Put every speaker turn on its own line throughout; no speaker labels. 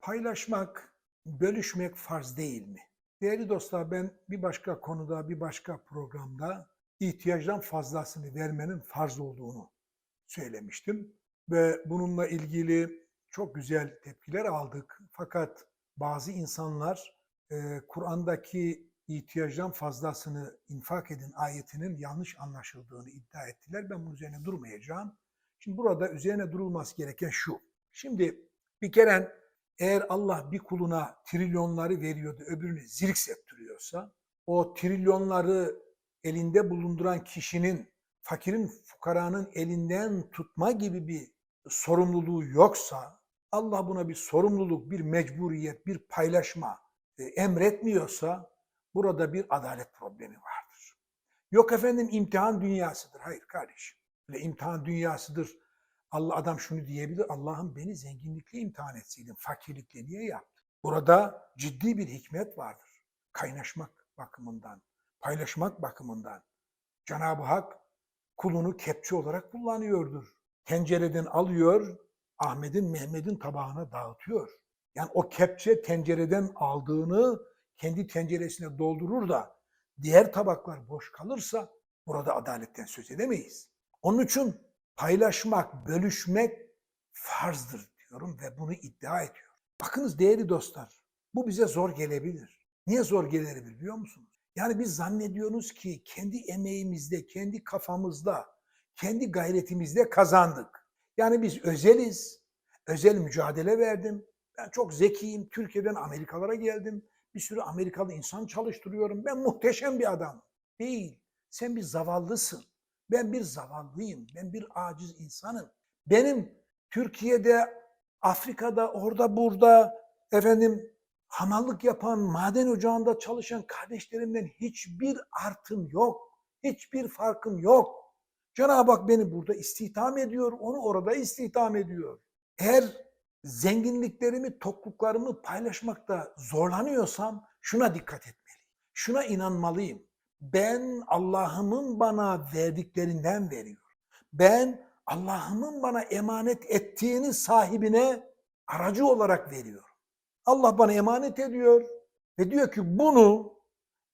Paylaşmak, bölüşmek farz değil mi? Değerli dostlar ben bir başka konuda, bir başka programda ihtiyaçtan fazlasını vermenin farz olduğunu söylemiştim. Ve bununla ilgili çok güzel tepkiler aldık. Fakat bazı insanlar e, Kur'an'daki ihtiyaçtan fazlasını infak edin ayetinin yanlış anlaşıldığını iddia ettiler. Ben bunun üzerine durmayacağım. Şimdi burada üzerine durulması gereken şu. Şimdi bir kere eğer Allah bir kuluna trilyonları veriyordu, öbürünü zirik septiriyorsa, o trilyonları elinde bulunduran kişinin, fakirin, fukaranın elinden tutma gibi bir sorumluluğu yoksa, Allah buna bir sorumluluk, bir mecburiyet, bir paylaşma e, emretmiyorsa, burada bir adalet problemi vardır. Yok efendim imtihan dünyasıdır. Hayır kardeşim. Öyle imtihan dünyasıdır. Allah adam şunu diyebilir. Allah'ım beni zenginlikle imtihan etseydin. Fakirlikle niye yaptın? Burada ciddi bir hikmet vardır. Kaynaşmak bakımından, paylaşmak bakımından. Cenab-ı Hak kulunu kepçe olarak kullanıyordur. Tencereden alıyor, Ahmet'in, Mehmet'in tabağına dağıtıyor. Yani o kepçe tencereden aldığını kendi tenceresine doldurur da diğer tabaklar boş kalırsa burada adaletten söz edemeyiz. Onun için paylaşmak, bölüşmek farzdır diyorum ve bunu iddia ediyorum. Bakınız değerli dostlar, bu bize zor gelebilir. Niye zor gelebilir biliyor musunuz? Yani biz zannediyoruz ki kendi emeğimizde, kendi kafamızda, kendi gayretimizde kazandık. Yani biz özeliz, özel mücadele verdim. Ben çok zekiyim, Türkiye'den Amerikalara geldim. Bir sürü Amerikalı insan çalıştırıyorum. Ben muhteşem bir adam. Değil, sen bir zavallısın. Ben bir zavallıyım. Ben bir aciz insanım. Benim Türkiye'de, Afrika'da, orada burada efendim hamallık yapan, maden ocağında çalışan kardeşlerimden hiçbir artım yok. Hiçbir farkım yok. Cenab-ı Hak beni burada istihdam ediyor, onu orada istihdam ediyor. Eğer zenginliklerimi, tokluklarımı paylaşmakta zorlanıyorsam şuna dikkat etmeliyim. Şuna inanmalıyım ben Allah'ımın bana verdiklerinden veriyorum. Ben Allah'ımın bana emanet ettiğini sahibine aracı olarak veriyorum. Allah bana emanet ediyor ve diyor ki bunu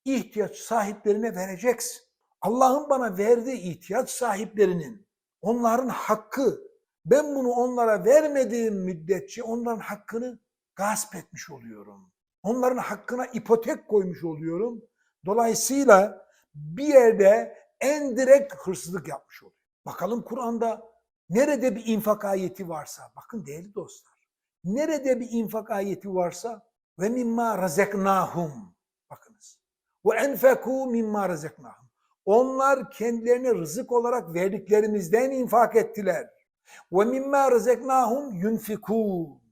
ihtiyaç sahiplerine vereceksin. Allah'ın bana verdiği ihtiyaç sahiplerinin onların hakkı ben bunu onlara vermediğim müddetçe onların hakkını gasp etmiş oluyorum. Onların hakkına ipotek koymuş oluyorum Dolayısıyla bir yerde en direkt hırsızlık yapmış oluyor. Bakalım Kur'an'da nerede bir infak ayeti varsa, bakın değerli dostlar, nerede bir infak ayeti varsa ve mimma razeknahum bakınız. Ve enfeku mimma razeknahum. Onlar kendilerine rızık olarak verdiklerimizden infak ettiler. Ve mimma razeknahum yunfikun.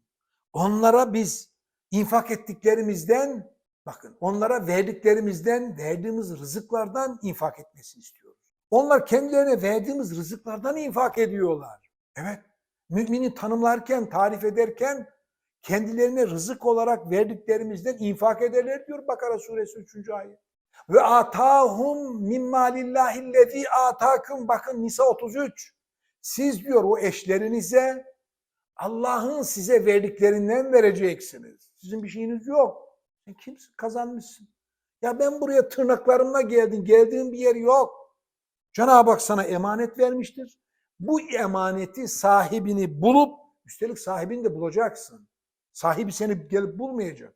Onlara biz infak ettiklerimizden Bakın onlara verdiklerimizden, verdiğimiz rızıklardan infak etmesini istiyoruz. Onlar kendilerine verdiğimiz rızıklardan infak ediyorlar. Evet, mümini tanımlarken, tarif ederken kendilerine rızık olarak verdiklerimizden infak ederler diyor Bakara suresi 3. ayet. Ve atahum mimma lillahillezî atakum bakın Nisa 33. Siz diyor o eşlerinize Allah'ın size verdiklerinden vereceksiniz. Sizin bir şeyiniz yok. Sen kimsin? Kazanmışsın. Ya ben buraya tırnaklarımla geldim. Geldiğim bir yer yok. Cenab-ı Hak sana emanet vermiştir. Bu emaneti sahibini bulup, üstelik sahibini de bulacaksın. Sahibi seni gelip bulmayacak.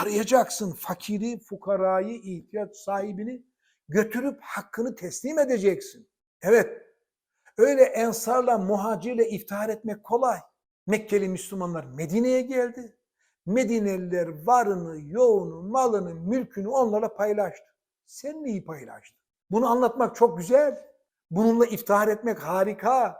Arayacaksın fakiri, fukarayı, ihtiyaç sahibini götürüp hakkını teslim edeceksin. Evet, öyle ensarla, muhacirle iftihar etmek kolay. Mekkeli Müslümanlar Medine'ye geldi. Medineliler varını, yoğunu, malını, mülkünü onlara paylaştı. Sen neyi paylaştın? Bunu anlatmak çok güzel. Bununla iftihar etmek harika.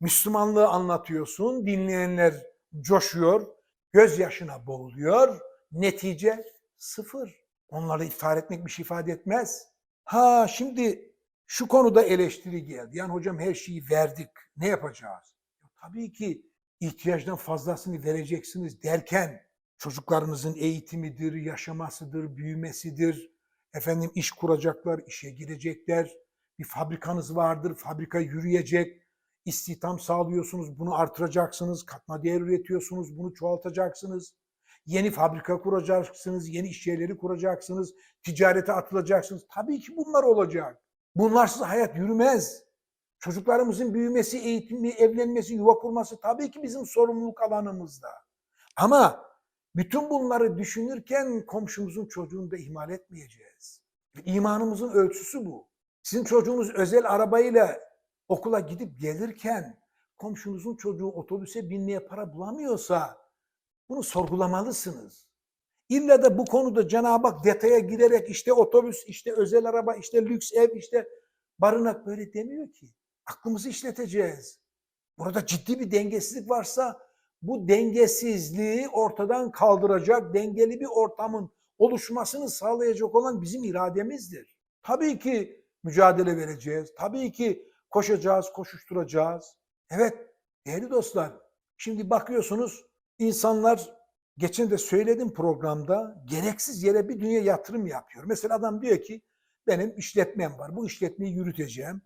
Müslümanlığı anlatıyorsun, dinleyenler coşuyor, gözyaşına boğuluyor. Netice sıfır. Onlarla iftihar etmek bir şey ifade etmez. Ha şimdi şu konuda eleştiri geldi. Yani hocam her şeyi verdik. Ne yapacağız? Tabii ki ihtiyaçtan fazlasını vereceksiniz derken Çocuklarınızın eğitimidir, yaşamasıdır, büyümesidir. Efendim iş kuracaklar, işe girecekler. Bir fabrikanız vardır, fabrika yürüyecek. İstihdam sağlıyorsunuz, bunu artıracaksınız. Katma değer üretiyorsunuz, bunu çoğaltacaksınız. Yeni fabrika kuracaksınız, yeni iş yerleri kuracaksınız, ticarete atılacaksınız. Tabii ki bunlar olacak. Bunlarsız hayat yürümez. Çocuklarımızın büyümesi, eğitimi, evlenmesi, yuva kurması tabii ki bizim sorumluluk alanımızda. Ama bütün bunları düşünürken komşumuzun çocuğunu da ihmal etmeyeceğiz. İmanımızın ölçüsü bu. Sizin çocuğunuz özel arabayla okula gidip gelirken komşunuzun çocuğu otobüse binmeye para bulamıyorsa bunu sorgulamalısınız. İlla da bu konuda Cenab-ı Hak detaya girerek işte otobüs, işte özel araba, işte lüks ev, işte barınak böyle demiyor ki. Aklımızı işleteceğiz. Burada ciddi bir dengesizlik varsa bu dengesizliği ortadan kaldıracak, dengeli bir ortamın oluşmasını sağlayacak olan bizim irademizdir. Tabii ki mücadele vereceğiz. Tabii ki koşacağız, koşuşturacağız. Evet değerli dostlar şimdi bakıyorsunuz insanlar geçen de söyledim programda gereksiz yere bir dünya yatırım yapıyor. Mesela adam diyor ki benim işletmem var. Bu işletmeyi yürüteceğim.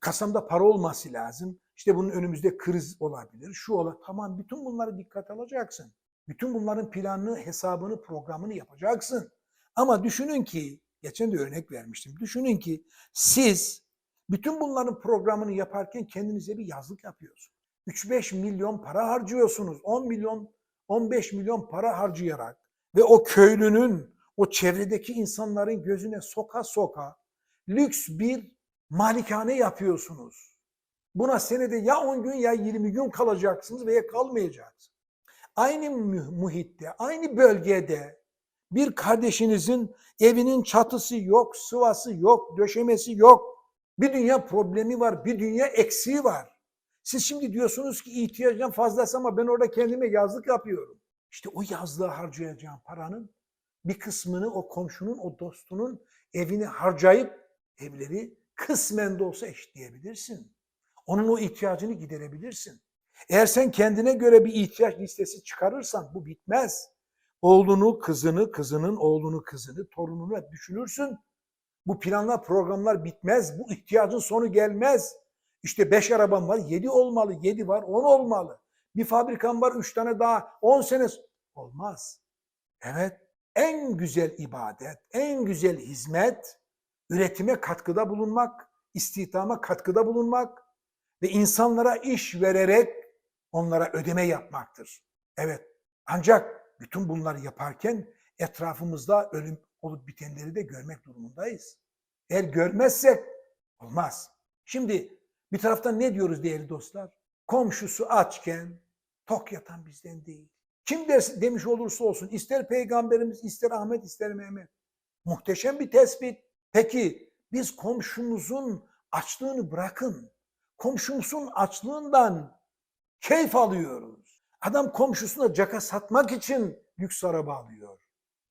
Kasamda para olması lazım. İşte bunun önümüzde kriz olabilir. Şu ola tamam bütün bunları dikkat alacaksın. Bütün bunların planını, hesabını, programını yapacaksın. Ama düşünün ki, geçen de örnek vermiştim. Düşünün ki siz bütün bunların programını yaparken kendinize bir yazlık yapıyorsunuz. 3-5 milyon para harcıyorsunuz. 10 milyon, 15 milyon para harcayarak ve o köylünün, o çevredeki insanların gözüne soka soka lüks bir malikane yapıyorsunuz. Buna senede ya 10 gün ya 20 gün kalacaksınız veya kalmayacaksınız. Aynı muhitte, aynı bölgede bir kardeşinizin evinin çatısı yok, sıvası yok, döşemesi yok. Bir dünya problemi var, bir dünya eksiği var. Siz şimdi diyorsunuz ki ihtiyacdan fazlası ama ben orada kendime yazlık yapıyorum. İşte o yazlığa harcayacağım paranın bir kısmını o komşunun, o dostunun evini harcayıp evleri kısmen de olsa eşitleyebilirsin. Onun o ihtiyacını giderebilirsin. Eğer sen kendine göre bir ihtiyaç listesi çıkarırsan bu bitmez. Oğlunu, kızını, kızının oğlunu, kızını, torununu hep düşünürsün. Bu planlar, programlar bitmez. Bu ihtiyacın sonu gelmez. İşte beş arabam var, yedi olmalı, yedi var, on olmalı. Bir fabrikam var, üç tane daha, on sene... Olmaz. Evet, en güzel ibadet, en güzel hizmet, üretime katkıda bulunmak, istihdama katkıda bulunmak ve insanlara iş vererek onlara ödeme yapmaktır. Evet, ancak bütün bunları yaparken etrafımızda ölüm olup bitenleri de görmek durumundayız. Eğer görmezsek olmaz. Şimdi bir taraftan ne diyoruz değerli dostlar? Komşusu açken tok yatan bizden değil. Kim der, demiş olursa olsun ister peygamberimiz ister Ahmet ister Mehmet. Muhteşem bir tespit. Peki biz komşumuzun açlığını bırakın. Komşumuzun açlığından keyif alıyoruz. Adam komşusuna caka satmak için lüks araba alıyor.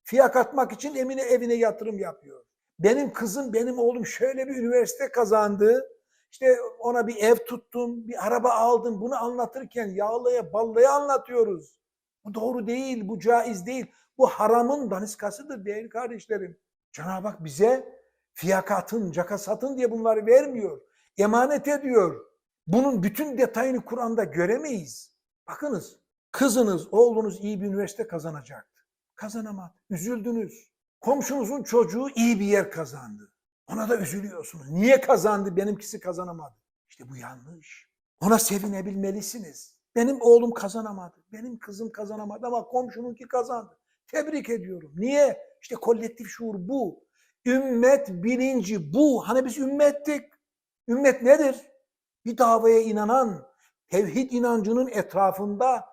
Fiyak atmak için emine evine yatırım yapıyor. Benim kızım, benim oğlum şöyle bir üniversite kazandı. İşte ona bir ev tuttum, bir araba aldım. Bunu anlatırken yağlaya, ballaya anlatıyoruz. Bu doğru değil, bu caiz değil. Bu haramın daniskasıdır değerli kardeşlerim. Cenab-ı Hak bize fiyakatın, cakasatın diye bunları vermiyor. Emanet ediyor. Bunun bütün detayını Kur'an'da göremeyiz. Bakınız, kızınız, oğlunuz iyi bir üniversite kazanacaktı. Kazanamadı. Üzüldünüz. Komşunuzun çocuğu iyi bir yer kazandı. Ona da üzülüyorsunuz. Niye kazandı, benimkisi kazanamadı? İşte bu yanlış. Ona sevinebilmelisiniz. Benim oğlum kazanamadı, benim kızım kazanamadı ama komşununki kazandı. Tebrik ediyorum. Niye? İşte kolektif şuur bu. Ümmet bilinci bu. Hani biz ümmettik. Ümmet nedir? Bir davaya inanan, tevhid inancının etrafında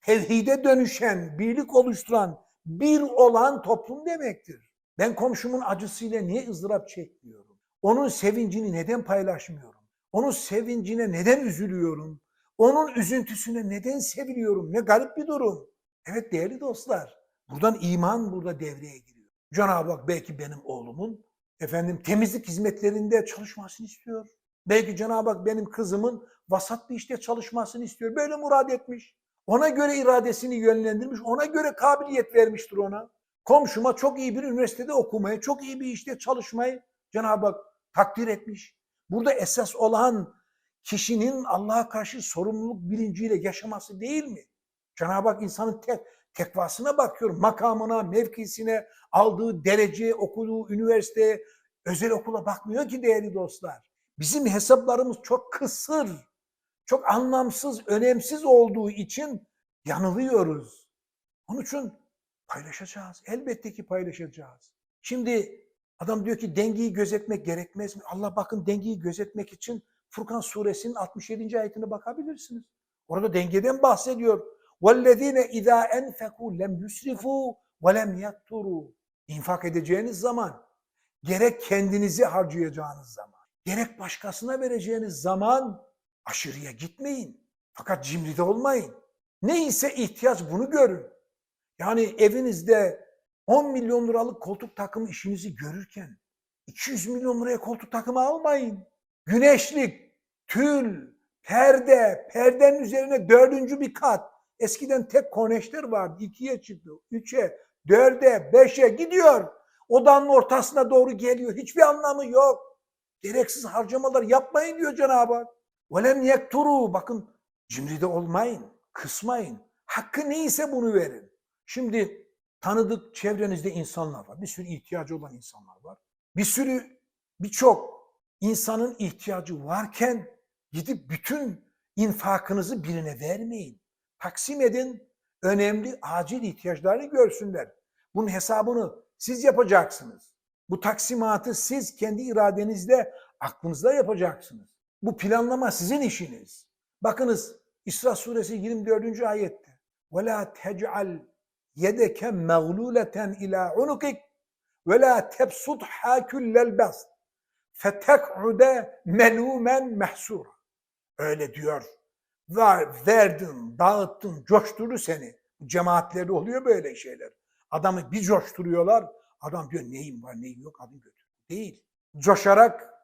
tevhide dönüşen, birlik oluşturan, bir olan toplum demektir. Ben komşumun acısıyla niye ızdırap çekmiyorum? Onun sevincini neden paylaşmıyorum? Onun sevincine neden üzülüyorum? Onun üzüntüsüne neden seviliyorum? Ne garip bir durum. Evet değerli dostlar, buradan iman burada devreye giriyor. Cenab-ı Hak belki benim oğlumun efendim temizlik hizmetlerinde çalışmasını istiyor. Belki Cenab-ı Hak benim kızımın vasat bir işte çalışmasını istiyor. Böyle murad etmiş. Ona göre iradesini yönlendirmiş, ona göre kabiliyet vermiştir ona. Komşuma çok iyi bir üniversitede okumayı, çok iyi bir işte çalışmayı Cenab-ı Hak takdir etmiş. Burada esas olan kişinin Allah'a karşı sorumluluk bilinciyle yaşaması değil mi? Cenab-ı Hak insanın te tekvasına bakıyorum. Makamına, mevkisine, aldığı derece, okuduğu üniversite, özel okula bakmıyor ki değerli dostlar. Bizim hesaplarımız çok kısır, çok anlamsız, önemsiz olduğu için yanılıyoruz. Onun için paylaşacağız. Elbette ki paylaşacağız. Şimdi adam diyor ki dengeyi gözetmek gerekmez mi? Allah bakın dengeyi gözetmek için Furkan suresinin 67. ayetine bakabilirsiniz. Orada dengeden bahsediyor. وَالَّذ۪ينَ اِذَا اَنْفَقُوا لَمْ يُسْرِفُوا وَلَمْ يَقْتُرُوا İnfak edeceğiniz zaman, gerek kendinizi harcayacağınız zaman, gerek başkasına vereceğiniz zaman aşırıya gitmeyin. Fakat cimride olmayın. Neyse ihtiyaç bunu görün. Yani evinizde 10 milyon liralık koltuk takımı işinizi görürken 200 milyon liraya koltuk takımı almayın. Güneşlik, tül, perde, perdenin üzerine dördüncü bir kat. Eskiden tek koneşler vardı. ikiye çıktı, üçe, dörde, beşe gidiyor. Odanın ortasına doğru geliyor. Hiçbir anlamı yok. Gereksiz harcamalar yapmayın diyor Cenab-ı Hak. Velem yekturu. Bakın cimride olmayın, kısmayın. Hakkı neyse bunu verin. Şimdi tanıdık çevrenizde insanlar var. Bir sürü ihtiyacı olan insanlar var. Bir sürü birçok insanın ihtiyacı varken gidip bütün infakınızı birine vermeyin. Taksim edin. Önemli acil ihtiyaçlarını görsünler. Bunun hesabını siz yapacaksınız. Bu taksimatı siz kendi iradenizle, aklınızda yapacaksınız. Bu planlama sizin işiniz. Bakınız İsra suresi 24. ayette. وَلَا تَجْعَلْ يَدَكَ مَغْلُولَةً اِلَى عُنُقِكَ وَلَا تَبْسُطْهَا كُلَّ الْبَسْطِ فَتَقْعُدَ مَلُومًا مَحْسُورًا Öyle diyor. Var, verdin, dağıttın, coşturdu seni. Cemaatlerde oluyor böyle şeyler. Adamı bir coşturuyorlar. Adam diyor neyim var neyim yok adım götür. Değil. Coşarak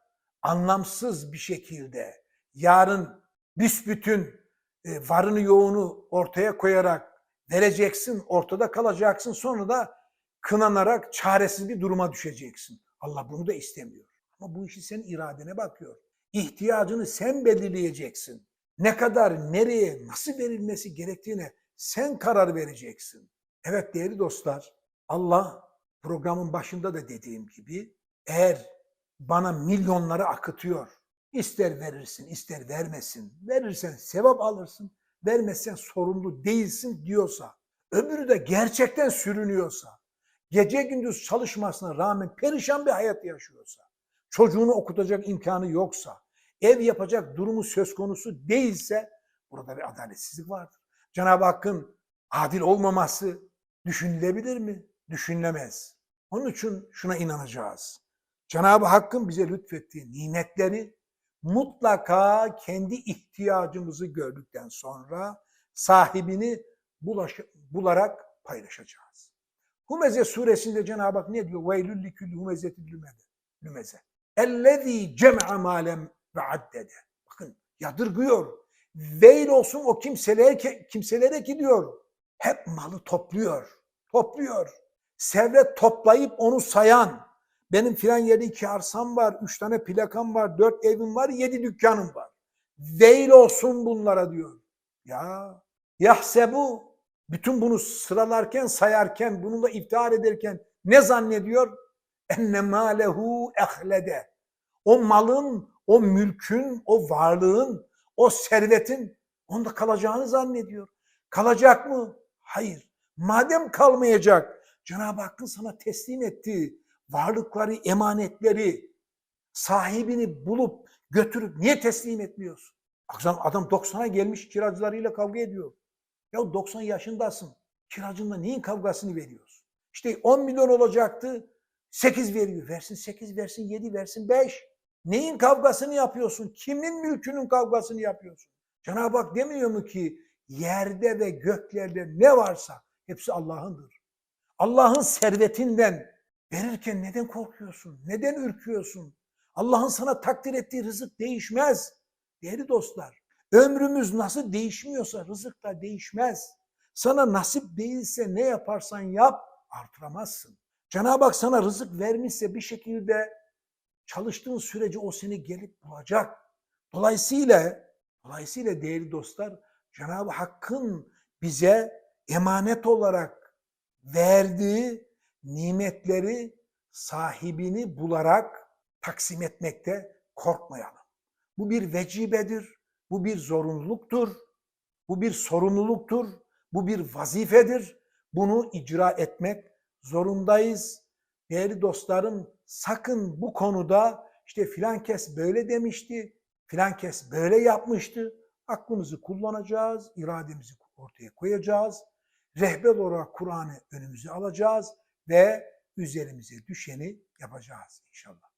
anlamsız bir şekilde yarın büsbütün e, varını yoğunu ortaya koyarak vereceksin, ortada kalacaksın. Sonra da kınanarak çaresiz bir duruma düşeceksin. Allah bunu da istemiyor. Ama bu işi senin iradene bakıyor. İhtiyacını sen belirleyeceksin. Ne kadar, nereye, nasıl verilmesi gerektiğine sen karar vereceksin. Evet değerli dostlar, Allah programın başında da dediğim gibi eğer bana milyonları akıtıyor, ister verirsin, ister vermesin, verirsen sevap alırsın, vermezsen sorumlu değilsin diyorsa, öbürü de gerçekten sürünüyorsa, gece gündüz çalışmasına rağmen perişan bir hayat yaşıyorsa, çocuğunu okutacak imkanı yoksa, ev yapacak durumu söz konusu değilse burada bir adaletsizlik vardır. Cenab-ı Hakk'ın adil olmaması düşünülebilir mi? Düşünülemez. Onun için şuna inanacağız. Cenab-ı Hakk'ın bize lütfettiği nimetleri mutlaka kendi ihtiyacımızı gördükten sonra sahibini bulaş, bularak paylaşacağız. Humeze suresinde Cenab-ı Hak ne diyor? Veylül likülli humezetil lümeze. Ellezî cem'a mâlem ve addede. Bakın yadırgıyor. Veil olsun o kimselere, kimselere ki diyor. Hep malı topluyor. Topluyor. Servet toplayıp onu sayan. Benim filan yerde iki arsam var, üç tane plakam var, dört evim var, yedi dükkanım var. Veil olsun bunlara diyor. Ya yahsebu bütün bunu sıralarken, sayarken, bununla iftihar ederken ne zannediyor? Enne malehu ehlede. O malın, o mülkün, o varlığın, o servetin onda kalacağını zannediyor. Kalacak mı? Hayır. Madem kalmayacak, Cenab-ı Hakk'ın sana teslim ettiği varlıkları, emanetleri, sahibini bulup götürüp niye teslim etmiyorsun? Akşam adam 90'a gelmiş kiracılarıyla kavga ediyor. Ya 90 yaşındasın. Kiracınla neyin kavgasını veriyorsun? İşte 10 milyon olacaktı. 8 veriyor. Versin 8 versin 7 versin 5. Neyin kavgasını yapıyorsun? Kimin mülkünün kavgasını yapıyorsun? Cenab-ı Hak demiyor mu ki yerde ve göklerde ne varsa hepsi Allah'ındır. Allah'ın servetinden verirken neden korkuyorsun? Neden ürküyorsun? Allah'ın sana takdir ettiği rızık değişmez. Değerli dostlar, ömrümüz nasıl değişmiyorsa rızık da değişmez. Sana nasip değilse ne yaparsan yap artıramazsın. Cenab-ı Hak sana rızık vermişse bir şekilde çalıştığın sürece o seni gelip bulacak. Dolayısıyla dolayısıyla değerli dostlar Cenab-ı Hakk'ın bize emanet olarak verdiği nimetleri sahibini bularak taksim etmekte korkmayalım. Bu bir vecibedir, bu bir zorunluluktur, bu bir sorumluluktur, bu bir vazifedir. Bunu icra etmek zorundayız. Değerli dostlarım sakın bu konuda işte filan kes böyle demişti, filan kes böyle yapmıştı. Aklımızı kullanacağız, irademizi ortaya koyacağız. Rehber olarak Kur'an'ı önümüze alacağız ve üzerimize düşeni yapacağız inşallah.